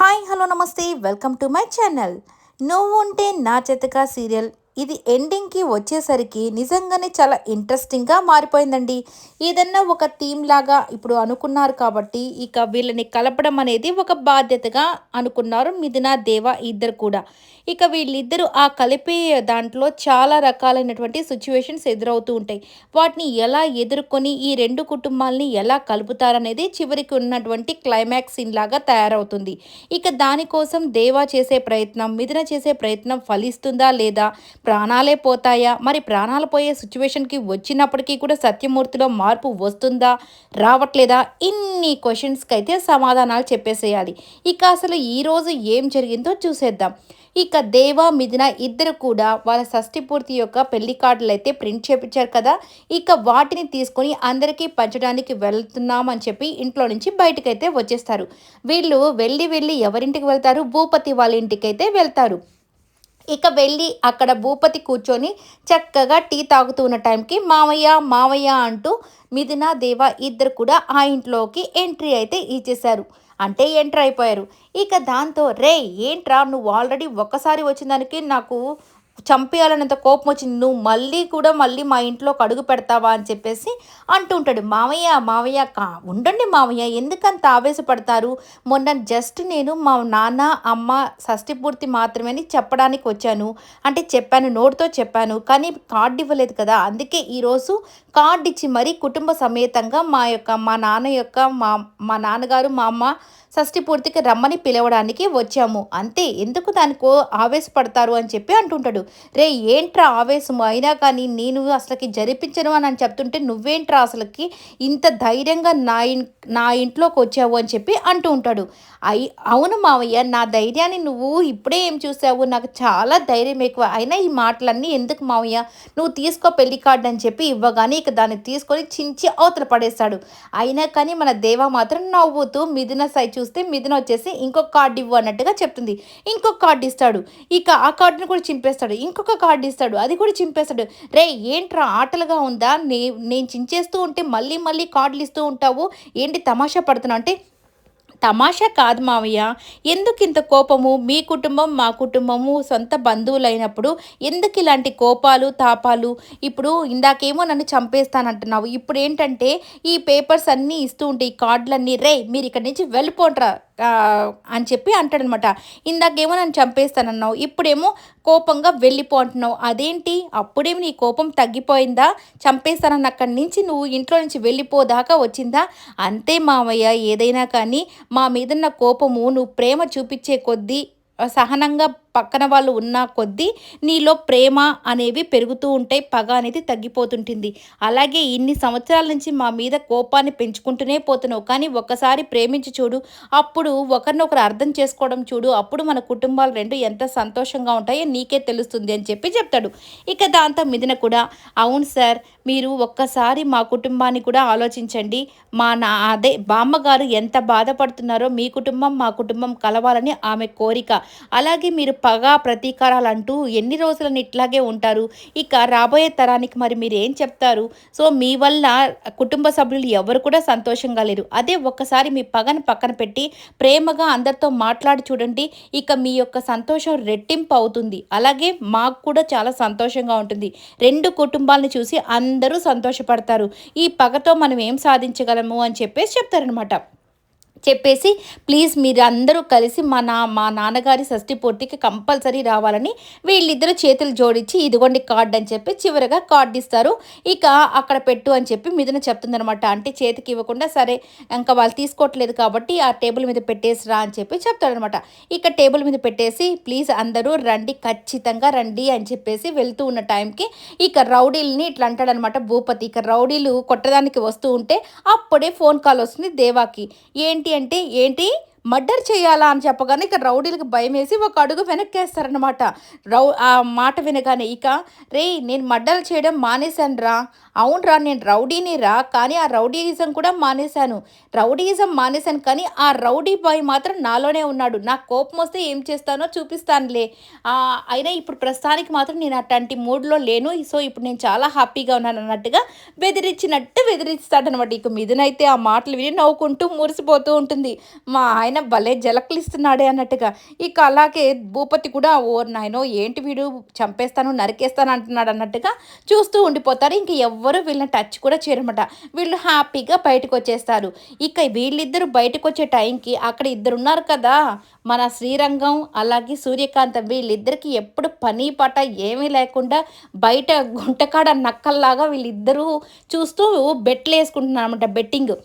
Hi hello నమస్తే welcome to my channel. నువ్వు ఉంటే నా చేతక సీరియల్ ఇది ఎండింగ్కి వచ్చేసరికి నిజంగానే చాలా ఇంట్రెస్టింగ్గా మారిపోయిందండి. ఏదన్నా ఒక థీమ్ లాగా ఇప్పుడు అనుకున్నారు కాబట్టి ఇక వీళ్ళని కలపడం అనేది ఒక బాధ్యతగా అనుకున్నారు మిథున దేవ ఇద్దరు కూడా. ఇక వీళ్ళిద్దరూ ఆ కలిపే దాంట్లో చాలా రకాలైనటువంటి సిచ్యువేషన్స్ ఎదురవుతూ ఉంటాయి. వాటిని ఎలా ఎదుర్కొని ఈ రెండు కుటుంబాలని ఎలా కలుపుతారనేది చివరికి ఉన్నటువంటి క్లైమాక్స్ సీన్ లాగా తయారవుతుంది. ఇక దానికోసం దేవా చేసే ప్రయత్నం మిథున చేసే ప్రయత్నం ఫలిస్తుందా లేదా? ప్రాణాలే పోతాయా? మరి ప్రాణాలు పోయే సిచ్యువేషన్కి వచ్చినప్పటికీ కూడా సత్యమూర్తిలో మార్పు వస్తుందా? రావట్లేదా? ఇన్ని క్వశ్చన్స్కి అయితే సమాధానాలు చెప్పేసేయాలి. ఇక అసలు ఈరోజు ఏం జరిగిందో చూసేద్దాం. ఇక దేవ మిథున ఇద్దరు కూడా వాళ్ళ షష్ఠి పూర్తి యొక్క పెళ్ళి కార్డులు అయితే ప్రింట్ చేపించారు కదా? ఇక వాటిని తీసుకొని అందరికీ పంచడానికి వెళ్తున్నామని చెప్పి ఇంట్లో నుంచి బయటకైతే వచ్చేస్తారు. వీళ్ళు వెళ్ళి వెళ్ళి ఎవరింటికి వెళ్తారు? భూపతి వాళ్ళ ఇంటికి అయితే వెళ్తారు. ఇక వెళ్ళి అక్కడ భూపతి కూర్చొని చక్కగా టీ తాగుతూ ఉన్న టైంకి మావయ్య మావయ్య అంటూ మిథున దేవ ఇద్దరు కూడా ఆ ఇంట్లోకి ఎంట్రీ అయితే ఇచ్చేశారు. అంటే ఎంటర్ అయిపోయారు. ఇక దాంతో రే ఏంట్రా? నువ్వు ఆల్రెడీ ఒక్కసారి వచ్చిన దానికి నాకు చంపేయాలన్నంత కోపం వచ్చింది. నువ్వు మళ్ళీ కూడా మళ్ళీ మా ఇంట్లో కడుగు పెడతావా? అని చెప్పేసి అంటూ ఉంటాడు. మావయ్య మావయ్య కా ఉండండి మావయ్య. ఎందుకంత ఆవేశపడతారు? మొన్న జస్ట్ నేను మా నాన్న అమ్మ షష్టి పూర్తి మాత్రమే చెప్పడానికి వచ్చాను. అంటే చెప్పాను నోటితో చెప్పాను. కానీ కార్డు ఇవ్వలేదు కదా. అందుకే ఈరోజు కార్డు ఇచ్చి మరీ కుటుంబ సమేతంగా మా యొక్క మా నాన్న యొక్క మా మా నాన్నగారు మా అమ్మ షష్ఠి పూర్తికి రమ్మని పిలవడానికి వచ్చాము. అంతే ఎందుకు దానికో ఆవేశపడతారు అని చెప్పి అంటుంటాడు. రే ఏంట్రా ఆవేశము? అయినా కానీ నేను అసలుకి జరిపించను అని అని చెప్తుంటే నువ్వేంట్రా అసలుకి ఇంత ధైర్యంగా నా ఇన్ నా ఇంట్లోకి వచ్చావు అని చెప్పి అంటూ ఉంటాడు. అయి అవును మావయ్య నా ధైర్యాన్ని నువ్వు ఇప్పుడే ఏం చూసావు? నాకు చాలా ధైర్యం ఎక్కువ. అయినా ఈ మాటలన్నీ ఎందుకు మావయ్య? నువ్వు తీసుకో పెళ్ళి కార్డు అని చెప్పి ఇవ్వగానే ఇక దాన్ని తీసుకొని చించి అవతల పడేస్తాడు. అయినా కానీ మన దేవ మాత్రం నవ్వుతూ మిథున సై చూస్తే మిథున వచ్చేసి ఇంకొక కార్డు ఇవ్వు అన్నట్టుగా చెప్తుంది. ఇంకొక కార్డు ఇస్తాడు. ఇక ఆ కార్డుని కూడా చింపేస్తాడు. ఇంకొక కార్డు ఇస్తాడు. అది కూడా చింపేస్తాడు. రే ఏంట్రా ఆటలుగా ఉందా? నే నేను చించేస్తూ ఉంటే మళ్ళీ మళ్ళీ కార్డులు ఇస్తూ ఉంటావు? ఏంటి తమాషా పడుతున్నావు? అంటే తమాషా కాదు మావయ్య. ఎందుకు ఇంత కోపము? మీ కుటుంబం మా కుటుంబము సొంత బంధువులైనప్పుడు ఎందుకు ఇలాంటి కోపాలు తాపాలు? ఇప్పుడు ఇందాకేమో నన్ను చంపేస్తానంటున్నావు. ఇప్పుడు ఏంటంటే ఈ పేపర్స్ అన్నీ ఇస్తూ ఉంటే ఈ కార్డులన్నీ రే మీరు ఇక్కడి నుంచి వెళ్ళిపోండ్రా. అని చెప్పి అంటాడనమాట. ఇందాకేమో నన్ను చంపేస్తానన్నావు ఇప్పుడేమో కోపంగా వెళ్ళిపో అంటున్నావు. అదేంటి? అప్పుడేమి నీ కోపం తగ్గిపోయిందా? చంపేస్తానన్న అక్కడి నుంచి నువ్వు ఇంట్లో నుంచి వెళ్ళిపోదాకా వచ్చిందా? అంతే మామయ్య ఏదైనా కానీ మా మీదున్న కోపము నువ్వు ప్రేమ చూపించే కొద్దీ సహనంగా పక్కన వాళ్ళు ఉన్న కొద్దీ నీలో ప్రేమ అనేవి పెరుగుతూ ఉంటాయి పగ అనేది తగ్గిపోతుంటుంది. అలాగే ఇన్ని సంవత్సరాల నుంచి మా మీద కోపాన్ని పెంచుకుంటూనే పోతున్నావు. కానీ ఒక్కసారి ప్రేమించి చూడు అప్పుడు ఒకరినొకరు అర్థం చేసుకోవడం చూడు అప్పుడు మన కుటుంబాలు రెండు ఎంత సంతోషంగా ఉంటాయో నీకే తెలుస్తుంది అని చెప్పి చెప్తాడు. ఇక దాంతో మిదిన కూడా అవును సార్ మీరు ఒక్కసారి మా కుటుంబాన్ని కూడా ఆలోచించండి. మా నా అదే బామ్మగారు ఎంత బాధపడుతున్నారో మీ కుటుంబం మా కుటుంబం కలవాలని ఆమె కోరిక. అలాగే మీరు పగ ప్రతీకారాలు అంటూ ఎన్ని రోజులని ఇట్లాగే ఉంటారు? ఇక రాబోయే తరానికి మరి మీరు ఏం చెప్తారు? సో మీ వల్ల కుటుంబ సభ్యులు ఎవరు కూడా సంతోషంగా లేరు. అదే ఒక్కసారి మీ పగను పక్కన పెట్టి ప్రేమగా అందరితో మాట్లాడి చూడండి. ఇక మీ యొక్క సంతోషం రెట్టింపు అవుతుంది. అలాగే మాకు కూడా చాలా సంతోషంగా ఉంటుంది. రెండు కుటుంబాలను చూసి అందరూ సంతోషపడతారు. ఈ పగతో మనం ఏం సాధించగలము అని చెప్పేసి చెప్తారనమాట చెప్పేసి ప్లీజ్ మీరు అందరూ కలిసి మా నా మా నాన్నగారి షష్ఠి పూర్తికి కంపల్సరీ రావాలని వీళ్ళిద్దరు చేతులు జోడించి ఇదిగోండి కార్డ్ అని చెప్పి చివరిగా కార్డు ఇస్తారు. ఇక అక్కడ పెట్టు అని చెప్పి మిథున చెప్తుందనమాట అంటే చేతికి ఇవ్వకుండా సరే ఇంకా వాళ్ళు తీసుకోవట్లేదు కాబట్టి ఆ టేబుల్ మీద పెట్టేసిరా అని చెప్పి చెప్తాడనమాట ఇక టేబుల్ మీద పెట్టేసి ప్లీజ్ అందరూ రండి ఖచ్చితంగా రండి అని చెప్పేసి వెళ్తూ ఉన్న టైంకి ఇక రౌడీల్ని ఇట్లా అంటాడనమాట భూపతి. ఇక రౌడీలు కొట్టడానికి వస్తూ ఉంటే అప్పుడే ఫోన్ కాల్ వస్తుంది దేవాకి. ఏంటి ఏంటి అంటే ఏంటి? మర్డర్ చేయాలా అని చెప్పగానే ఇక రౌడీలకు భయం వేసి ఒక అడుగు వెనక్కేస్తారనమాట రౌ ఆ మాట వినగానే ఇక రే నేను మర్డర్ చేయడం మానేశాను రా అవునరా నేను రౌడీని రా కానీ ఆ రౌడీయిజం కూడా మానేశాను. రౌడీయిజం మానేశాను కానీ ఆ రౌడీ బాయ్ మాత్రం నాలోనే ఉన్నాడు. నాకు కోపం వస్తే ఏం చేస్తానో చూపిస్తానులే. అయినా ఇప్పుడు ప్రస్తుతానికి మాత్రం నేను అట్లాంటి మూడ్లో లేను. సో ఇప్పుడు నేను చాలా హ్యాపీగా ఉన్నాను అన్నట్టుగా బెదిరించినట్టు బెదిరిస్తాడనమాట ఇక మీదనైతే ఆ మాటలు విని నవ్వుకుంటూ మురిసిపోతూ ఉంటుంది. మా ఆయన ఆయన భలే జలక్లిస్తున్నాడే అన్నట్టుగా. ఇక అలాగే భూపతి కూడా ఓ నాయనో ఏంటి వీడు? చంపేస్తాను నరికేస్తాను అంటున్నాడు అన్నట్టుగా చూస్తూ ఉండిపోతారు. ఇంక ఎవ్వరు వీళ్ళని టచ్ కూడా చేయరమాట వీళ్ళు హ్యాపీగా బయటకు వచ్చేస్తారు ఇక వీళ్ళిద్దరు బయటకు వచ్చే టైంకి అక్కడ ఇద్దరు ఉన్నారు కదా మన శ్రీరంగం అలాగే సూర్యకాంతం. వీళ్ళిద్దరికి ఎప్పుడు పని పాట ఏమీ లేకుండా బయట గుంటకాడ నక్కల్లాగా వీళ్ళిద్దరూ చూస్తూ బెట్లు వేసుకుంటున్నారు అనమాట బెట్టింగ్.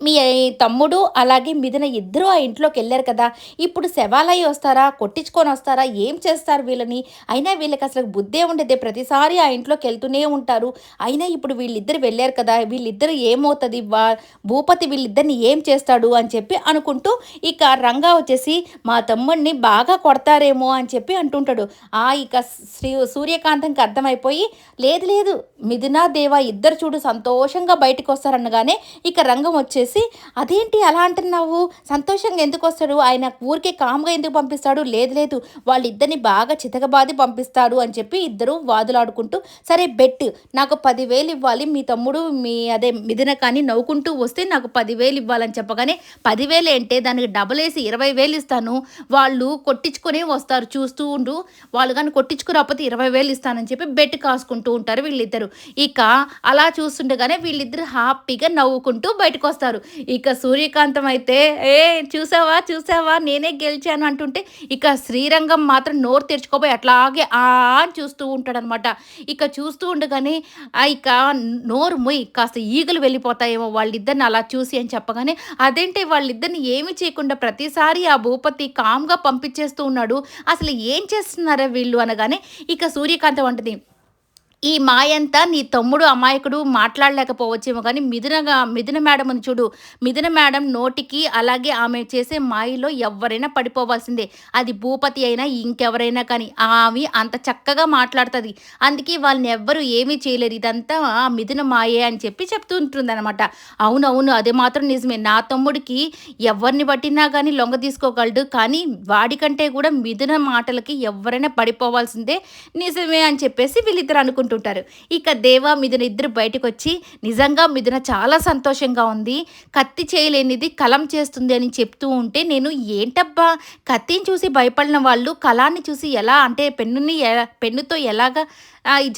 మీ తమ్ముడు అలాగే మిదిన ఇద్దరు ఆ ఇంట్లోకి వెళ్ళారు కదా. ఇప్పుడు శవాలయ్య వస్తారా? కొట్టించుకొని వస్తారా? ఏం చేస్తారు వీళ్ళని? అయినా వీళ్ళకి అసలు బుద్ధే ఉండేదే. ప్రతిసారి ఆ ఇంట్లోకి వెళ్తూనే ఉంటారు. అయినా ఇప్పుడు వీళ్ళిద్దరు వెళ్ళారు కదా. వీళ్ళిద్దరు ఏమవుతుంది? వా భూపతి వీళ్ళిద్దరిని ఏం చేస్తాడు? అని చెప్పి అనుకుంటూ ఇక రంగా వచ్చేసి మా తమ్ముడిని బాగా కొడతారేమో అని చెప్పి అంటుంటాడు. ఆ ఇక శ్రీ సూర్యకాంతంకి అర్థమైపోయి లేదు లేదు మిథునా దేవ ఇద్దరు చూడు సంతోషంగా బయటకు వస్తారనగానే ఇక రంగం వచ్చేసి చేసి అదేంటి అలా అంటున్నావు? సంతోషంగా ఎందుకు వస్తాడు? ఆయన ఊరికే కామ్గా ఎందుకు పంపిస్తాడు? లేదు లేదు వాళ్ళిద్దరిని బాగా చితకబాది పంపిస్తాడు అని చెప్పి ఇద్దరు వాదులాడుకుంటూ సరే బెట్ నాకు పదివేలు ఇవ్వాలి. మీ తమ్ముడు మీ అదే మిథున కానీ నవ్వుకుంటూ వస్తే నాకు పదివేలు ఇవ్వాలని చెప్పగానే పదివేలు ఏంటే? దానికి డబల్ వేసి ఇరవై వేలు ఇస్తాను. వాళ్ళు కొట్టించుకునే వస్తారు. చూస్తూ ఉండు. వాళ్ళు కానీ కొట్టించుకురాకపోతే ఇరవై వేలు ఇస్తానని చెప్పి బెట్ కాసుకుంటూ ఉంటారు వీళ్ళిద్దరు. ఇక అలా చూస్తుండగానే వీళ్ళిద్దరు హ్యాపీగా నవ్వుకుంటూ బయటకు వస్తారు చేస్తారు ఇక సూర్యకాంతం అయితే ఏ చూసావా చూసావా నేనే గెలిచాను అంటుంటే ఇక శ్రీరంగం మాత్రం నోరు తెరుచుకోపోయి అట్లాగే ఆ అని చూస్తూ ఉంటాడనమాట. ఇక చూస్తూ ఉండగానే ఇక నోరు మొయ్ కాస్త ఈగలు వెళ్ళిపోతాయేమో వాళ్ళిద్దరిని అలా చూసి అని చెప్పగానే అదేంటే వాళ్ళిద్దరిని ఏమి చేయకుండా ప్రతిసారి ఆ భూపతి కామ్గా పంపించేస్తూ ఉన్నాడు. అసలు ఏం చేస్తున్నారా వీళ్ళు? అనగానే ఇక సూర్యకాంతం అంటది ఈ మాయంతా నీ తమ్ముడు అమాయకుడు మాట్లాడలేకపోవచ్చేమో కానీ మిథునగా మిథున మేడం అని చూడు. మిథున మేడం నోటికి అలాగే ఆమె చేసే మాయలో ఎవరైనా పడిపోవాల్సిందే. అది భూపతి అయినా ఇంకెవరైనా కానీ ఆమె అంత చక్కగా మాట్లాడుతుంది. అందుకే వాళ్ళని ఎవ్వరు ఏమీ చేయలేరు. ఇదంతా మిథున మాయే అని చెప్పి చెప్తూ ఉంటుంది అనమాట అవునవును అది మాత్రం నిజమే. నా తమ్ముడికి ఎవరిని పట్టినా కానీ లొంగ తీసుకోగలడు. కానీ వాడికంటే కూడా మిథున మాటలకి ఎవరైనా పడిపోవాల్సిందే నిజమే అని చెప్పేసి వీళ్ళిద్దరు అనుకుంటారు అనుకుంటుంటారు ఇక దేవా మిథున ఇద్దరు బయటకు వచ్చి నిజంగా మిథున చాలా సంతోషంగా ఉంది. కత్తి చేయలేనిది కలం చేస్తుంది అని చెప్తూ ఉంటే నేను ఏంటబ్బా? కత్తిని చూసి భయపడిన వాళ్ళు కళాన్ని చూసి ఎలా అంటే పెన్నుని పెన్నుతో ఎలాగా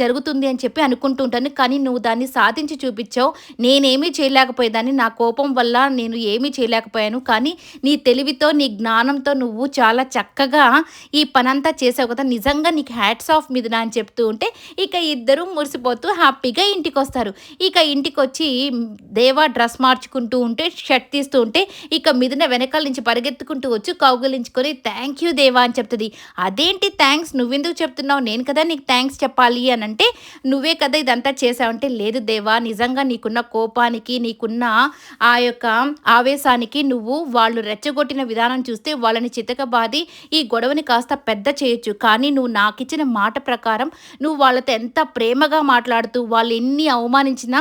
జరుగుతుంది అని చెప్పి అనుకుంటూ ఉంటాను. కానీ నువ్వు దాన్ని సాధించి చూపించావు. నేనేమీ చేయలేకపోయేదాన్ని. నా కోపం వల్ల నేను ఏమీ చేయలేకపోయాను. కానీ నీ తెలివితో నీ జ్ఞానంతో నువ్వు చాలా చక్కగా ఈ పనంతా చేసావు కదా. నిజంగా నీకు హ్యాట్స్ ఆఫ్ మీద అని చెప్తూ ఉంటే ఇక ఇద్దరు మురిసిపోతూ హ్యాపీగా ఇంటికి వస్తారు ఇక ఇంటికి వచ్చి దేవా డ్రెస్ మార్చుకుంటూ ఉంటే షర్ట్ తీస్తూ ఉంటే ఇక మిదిన వెనకాల నుంచి పరిగెత్తుకుంటూ వచ్చి కౌగులించుకొని థ్యాంక్ యూ దేవా అని చెప్తుంది. అదేంటి థ్యాంక్స్? నువ్వెందుకు చెప్తున్నావు? నేను కదా నీకు థ్యాంక్స్ చెప్పాలి. అని అంటే నువ్వే కదా ఇదంతా చేసావంటే లేదు దేవా నిజంగా నీకున్న కోపానికి నీకున్న ఆ యొక్క ఆవేశానికి నువ్వు వాళ్ళు రెచ్చగొట్టిన విధానం చూస్తే వాళ్ళని చితకబాది ఈ గొడవని కాస్త పెద్ద చేయొచ్చు. కానీ నువ్వు నాకు ఇచ్చిన మాట ప్రకారం నువ్వు వాళ్ళతో ఎంత ప్రేమగా మాట్లాడుతూ వాళ్ళు ఎన్ని అవమానించినా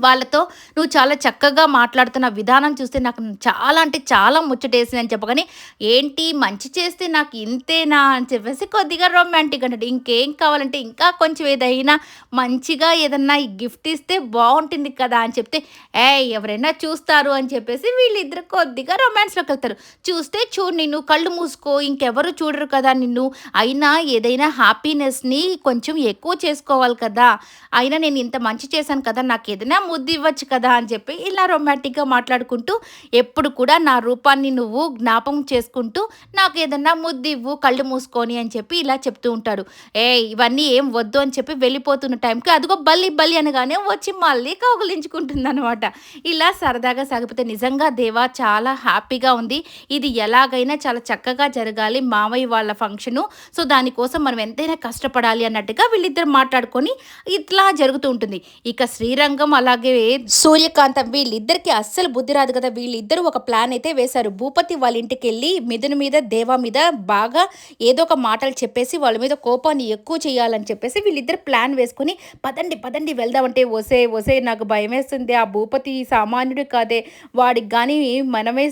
వాళ్ళతో నువ్వు చాలా చక్కగా మాట్లాడుతున్న విధానం చూస్తే నాకు చాలా అంటే చాలా ముచ్చటేసింది అని చెప్పగానే ఏంటి మంచి చేస్తే నాకు ఇంతేనా? అని చెప్పేసి కొద్దిగా రొమాంటిక్ అంటే ఇంకేం కావాలంటే ఇంకా కొంచెం ఏదైనా మంచిగా ఏదన్నా గిఫ్ట్ ఇస్తే బాగుంటుంది కదా? అని చెప్తే ఏ ఎవరైనా చూస్తారు అని చెప్పేసి వీళ్ళిద్దరు కొద్దిగా రొమాన్స్లోకి వెళ్తారు. చూస్తే చూడు నిన్ను కళ్ళు మూసుకో ఇంకెవరు చూడరు కదా నిన్ను. అయినా ఏదైనా హ్యాపీనెస్ని కొంచెం ఎక్కువ చేసుకోవాలి కదా. అయినా నేను ఇంత మంచి చేశాను కదా నాకు ఏదైనా ముద్దు ఇవ్వచ్చు కదా అని చెప్పి ఇలా రొమాంటిక్గా మాట్లాడుకుంటూ ఎప్పుడు కూడా నా రూపాన్ని నువ్వు జ్ఞాపకం చేసుకుంటూ నాకు ఏదన్నా ముద్దు ఇవ్వు కళ్ళు మూసుకొని అని చెప్పి ఇలా చెప్తూ ఉంటాడు. ఏ ఇవన్నీ ఏం వద్దు అని చెప్పి వెళ్ళిపోతున్న టైంకి అదిగో బల్లి బల్లి అనగానే వచ్చి మళ్ళీ కౌగులించుకుంటుంది అనమాట ఇలా సరదాగా సాగిపోతే నిజంగా దేవా చాలా హ్యాపీగా ఉంది. ఇది ఎలాగైనా చాలా చక్కగా జరగాలి. మామయ్య వాళ్ళ ఫంక్షను సో దానికోసం మనం ఎంతైనా కష్టపడాలి అన్నట్టుగా వీళ్ళిద్దరు మాట్లాడుకొని ఇట్లా జరుగుతూ ఉంటుంది. ఇక శ్రీరంగం అలా అలాగే సూర్యకాంతం వీళ్ళిద్దరికి అస్సలు బుద్ధి రాదు కదా. వీళ్ళిద్దరూ ఒక ప్లాన్ అయితే వేశారు. భూపతి వాళ్ళ ఇంటికి వెళ్ళి మిథున మీద దేవా మీద బాగా ఏదో ఒక మాటలు చెప్పేసి వాళ్ళ మీద కోపాన్ని ఎక్కువ చేయాలని చెప్పేసి వీళ్ళిద్దరు ప్లాన్ వేసుకుని పదండి పదండి వెళ్దామంటే వసే వసే నాకు భయం వేస్తుంది ఆ భూపతి సామాన్యుడు కాదే. వాడికి కానీ మనమే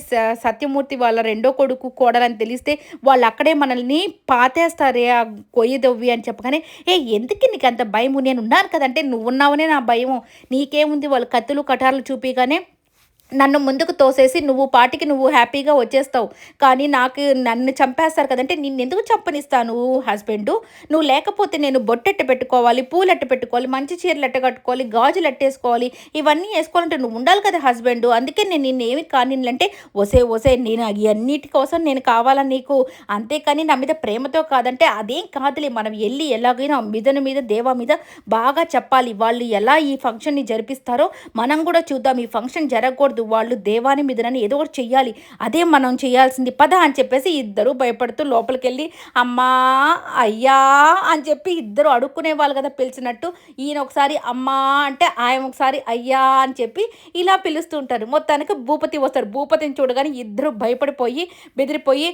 సత్యమూర్తి వాళ్ళ రెండో కొడుకు కోడలని తెలిస్తే వాళ్ళు అక్కడే మనల్ని పాతేస్తారే ఆ కొయ్యదవ్వి అని చెప్పగానే ఏ ఎందుకు నీకు అంత భయం నేను ఉన్నాను కదంటే నువ్వు ఉన్నావనే నా భయం నీకేం ఉంది వాళ్ళు కత్తులు కటార్లు చూపిగానే నన్ను ముందుకు తోసేసి నువ్వు పాటికి నువ్వు హ్యాపీగా వచ్చేస్తావు. కానీ నాకు నన్ను చంపేస్తారు కదంటే నిన్ను ఎందుకు చంపనిస్తాను హస్బెండ్? నువ్వు లేకపోతే నేను బొట్టెట్టు పెట్టుకోవాలి పూలెట్టు పెట్టుకోవాలి మంచి చీరలు ఎట్ట కట్టుకోవాలి గాజులు ఎట్టేసుకోవాలి ఇవన్నీ వేసుకోవాలంటే నువ్వు ఉండాలి కదా హస్బెండ్. అందుకే నేను నిన్ను ఏమి కానిలంటే ఒసే ఒసే నేను అన్నిటి కోసం నేను కావాలా నీకు? అంతేకాని నా మీద ప్రేమతో కాదంటే అదేం కాదులే. మనం వెళ్ళి ఎలాగైనా మిదన మీద దేవా మీద బాగా చెప్పాలి. వాళ్ళు ఎలా ఈ ఫంక్షన్ని జరిపిస్తారో మనం కూడా చూద్దాం. ఈ ఫంక్షన్ జరగకూడదు. వాళ్ళు దేవాని మీదనని ఏదో ఒకటి చెయ్యాలి. అదే మనం చేయాల్సింది పద అని చెప్పేసి ఇద్దరు భయపడుతూ లోపలికి వెళ్ళి అమ్మా అయ్యా అని చెప్పి ఇద్దరు అడుక్కునే వాళ్ళు కదా పిలిచినట్టు ఈయన ఒకసారి అమ్మా అంటే ఆయన ఒకసారి అయ్యా అని చెప్పి ఇలా పిలుస్తుంటారు మొత్తానికి భూపతి వస్తారు భూపతిని చూడగానే ఇద్దరు భయపడిపోయి బెదిరిపోయి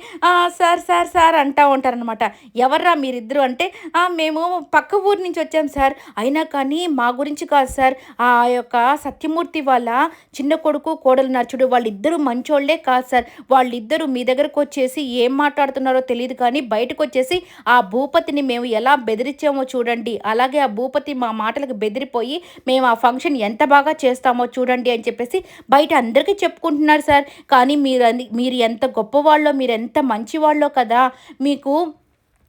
సార్ సార్ సార్ అంటూ ఉంటారనమాట ఎవర్రా మీరిద్దరు అంటే మేము పక్క ఊరి నుంచి వచ్చాం సార్. అయినా కానీ మా గురించి కాదు సార్. ఆ యొక్క సత్యమూర్తి వాళ్ళ చిన్న కొడుకు కోడలు నచ్చుడు వాళ్ళిద్దరూ మంచోళ్ళే కాదు సార్. వాళ్ళిద్దరూ మీ దగ్గరకు వచ్చేసి ఏం మాట్లాడుతున్నారో తెలియదు కానీ బయటకు వచ్చేసి ఆ భూపతిని మేము ఎలా బెదిరించామో చూడండి. అలాగే ఆ భూపతి మా మాటలకు బెదిరిపోయి మేము ఆ ఫంక్షన్ ఎంత బాగా చేస్తామో చూడండి అని చెప్పేసి బయట అందరికీ చెప్పుకుంటున్నారు సార్. కానీ మీరు మీరు ఎంత గొప్పవాళ్ళో మీరు ఎంత మంచివాళ్ళో కదా. మీకు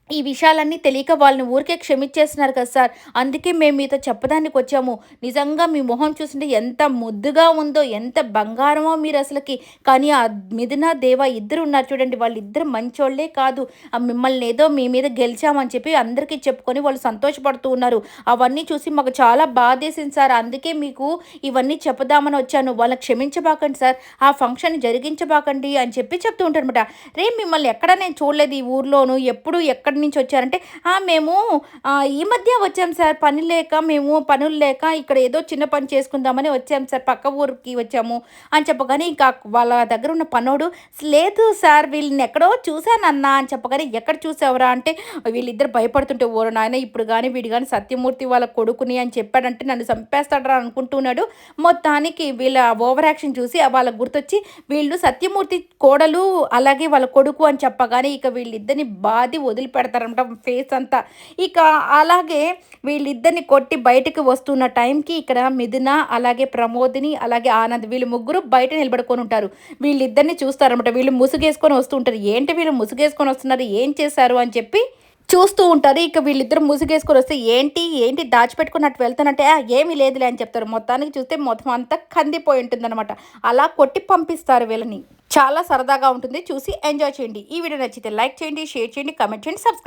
ఈ విషయాలన్నీ తెలియక వాళ్ళని ఊరికే క్షమించేస్తున్నారు కదా సార్. అందుకే మేము మీతో చెప్పడానికి వచ్చాము. నిజంగా మీ మొహం చూస్తుంటే ఎంత ముద్దుగా ఉందో ఎంత బంగారమో మీరు అసలుకి. కానీ ఆ మిథున దేవ ఇద్దరు ఉన్నారు చూడండి. వాళ్ళిద్దరు మంచోళ్ళే కాదు. మిమ్మల్ని ఏదో మీ మీద గెలిచామని చెప్పి అందరికీ చెప్పుకొని వాళ్ళు సంతోషపడుతూ ఉన్నారు. అవన్నీ చూసి మాకు చాలా బాధేసింది సార్. అందుకే మీకు ఇవన్నీ చెప్పదామని వచ్చాను. వాళ్ళని క్షమించబాకండి సార్. ఆ ఫంక్షన్ జరిగించబాకండి అని చెప్పి చెప్తూ ఉంటారు అనమాట రే మిమ్మల్ని ఎక్కడ నేను చూడలేదు ఈ ఊర్లోను. ఎప్పుడు ఎక్కడ ఎక్కడి నుంచి వచ్చారంటే మేము ఈ మధ్య వచ్చాం సార్. పని లేక మేము పనులు లేక ఇక్కడ ఏదో చిన్న పని చేసుకుందామని వచ్చాం సార్. పక్క ఊరికి వచ్చాము అని చెప్పగానే ఇంకా వాళ్ళ దగ్గర ఉన్న పనోడు లేదు సార్ వీళ్ళని ఎక్కడో చూశానన్నా అని చెప్పగానే ఎక్కడ చూసావురా? అంటే వీళ్ళిద్దరు భయపడుతుంటే ఓరు నాయన ఇప్పుడు కానీ వీడు కానీ సత్యమూర్తి వాళ్ళ కొడుకుని అని చెప్పాడంటే నన్ను చంపేస్తాడరా అనుకుంటున్నాడు. మొత్తానికి వీళ్ళ ఓవర్ యాక్షన్ చూసి వాళ్ళకి గుర్తొచ్చి వీళ్ళు సత్యమూర్తి కోడలు అలాగే వాళ్ళ కొడుకు అని చెప్పగానే ఇక వీళ్ళిద్దరిని బాధి వదిలిపెడతారు పెడతారనమాట ఫేస్ అంతా. ఇక అలాగే వీళ్ళిద్దరిని కొట్టి బయటకు వస్తున్న టైంకి ఇక్కడ మిథున అలాగే ప్రమోదిని అలాగే ఆనంద్ వీళ్ళు ముగ్గురు బయట నిలబడుకొని ఉంటారు. వీళ్ళిద్దరిని చూస్తారనమాట వీళ్ళు ముసుగేసుకొని వస్తుంటారు ఏంటి వీళ్ళు ముసుగేసుకొని వస్తున్నారు? ఏం చేశారు? అని చెప్పి చూస్తూ ఉంటారు. ఇక వీళ్ళిద్దరు ముసుగేసుకొని వస్తే ఏంటి ఏంటి దాచిపెట్టుకున్నట్టు వెళ్తానంటే ఏమీ లేదులే అని చెప్తారు. మొత్తానికి చూస్తే మొత్తం అంతా కందిపోయి ఉంటుందన్నమాట. అలా కొట్టి పంపిస్తారు వీళ్ళని. చాలా సరదాగా ఉంటుంది. చూసి ఎంజాయ్ చేయండి. ఈ వీడియో నచ్చితే లైక్ చేయండి షేర్ చేయండి కమెంట్ చేయండి సబ్స్క్రైబ్